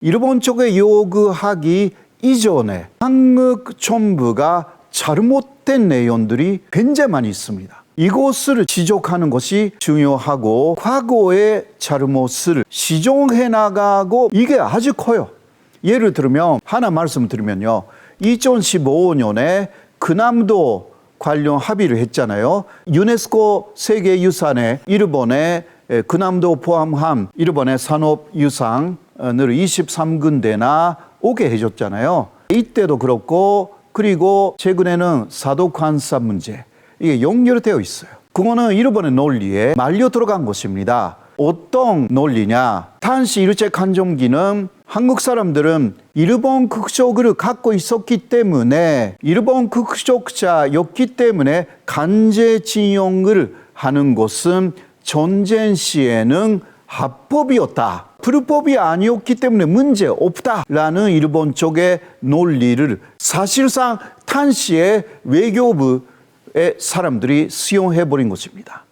일본 쪽에 요구하기 이전에 한국 정부가 잘못된 내용들이 굉장히 많이 있습니다. 이것을 지적하는 것이 중요하고 과거의 잘못을 시정해 나가고 이게 아주 커요. 예를 들면 하나 말씀드리면요. 2015년에 그남도 관련 합의를 했잖아요. 유네스코 세계유산에 일본의 그남도 포함한 일본의 산업유산 을 23군데나 오게 해줬잖아요. 이때도 그렇고 그리고 최근에는 사도관사 문제 이게 연결되어 있어요. 그거는 일본의 논리에 말려 들어간 것입니다. 어떤 논리냐? 탄시 일제 간종기는 한국 사람들은 일본 국적을 갖고 있었기 때문에 일본 국적자였기 때문에 강제징용을 하는 것은 전쟁 시에는 합법이었다. 불법이 아니었기 때문에 문제 없다라는 일본 쪽의 논리를 사실상 탄시의 외교부의 사람들이 수용해 버린 것입니다.